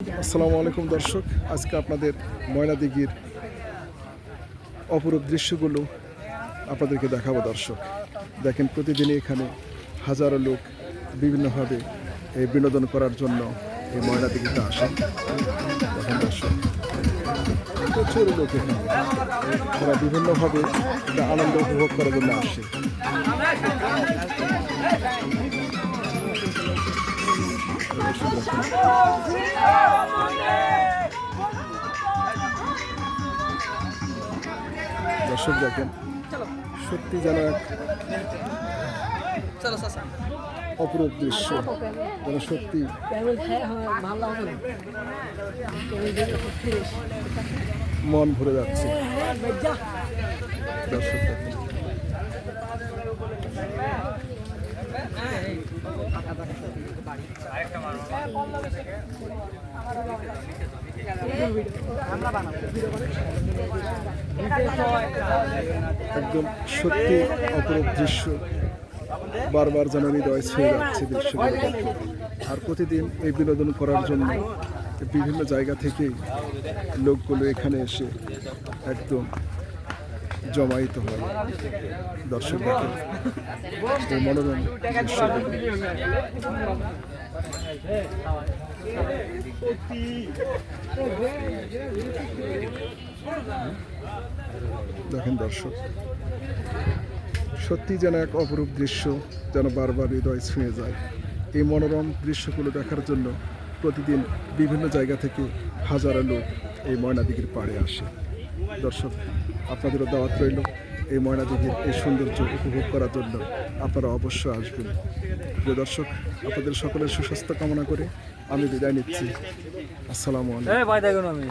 আসসালামু আলাইকুম দর্শক। আজকে আপনাদের ময়নাদিঘির অপরূপ দৃশ্যগুলো আপনাদেরকে দেখাবো দর্শক। দেখেন প্রতিদিনই এখানে হাজারো লোক বিভিন্নভাবে এই বিনোদন করার জন্য এই ময়নাদিঘিতে আসেন দেখেন দর্শক, প্রচুর লোক এখানে। তারা বিভিন্নভাবে আনন্দ উপভোগ করার জন্য আসে। দর্শক দেখেন সত্যি যেন এক অপরূপ দৃশ্য। যেন সত্যি। মন ভরে যাচ্ছে। দর্শক দেখেন একদম সত্যি অপরূপ দৃশ্য বারবার যেন হৃদয় ছুঁয়ে যাচ্ছে দৃশ্যগুলো। আর প্রতিদিন এই বিনোদন করার জন্য বিভিন্ন জায়গা থেকেই লোকগুলো এখানে এসে একদম জমায়িত হয় দর্শক দেখেন মনোরম দেখেন দর্শক, সত্যি যেন এক অপরূপ দৃশ্য যেন বারবার হৃদয় ছুঁয়ে যায়। এই মনোরম দৃশ্যগুলো দেখার জন্য প্রতিদিন বিভিন্ন জায়গা থেকে হাজারো লোক এই ময়নাদিঘির পাড়ে আসে। দর্শক, আপনাদেরও দাওয়াত রইল। এই ময়নাদিঘির এই সৌন্দর্য উপভোগ করার জন্য আপনারা অবশ্যই আসবেন। প্রিয় দর্শক, আপনাদের সকলের সুস্বাস্থ্য কামনা করে আমি বিদায় নিচ্ছি। আসসালামু আলাইকুম। আমি।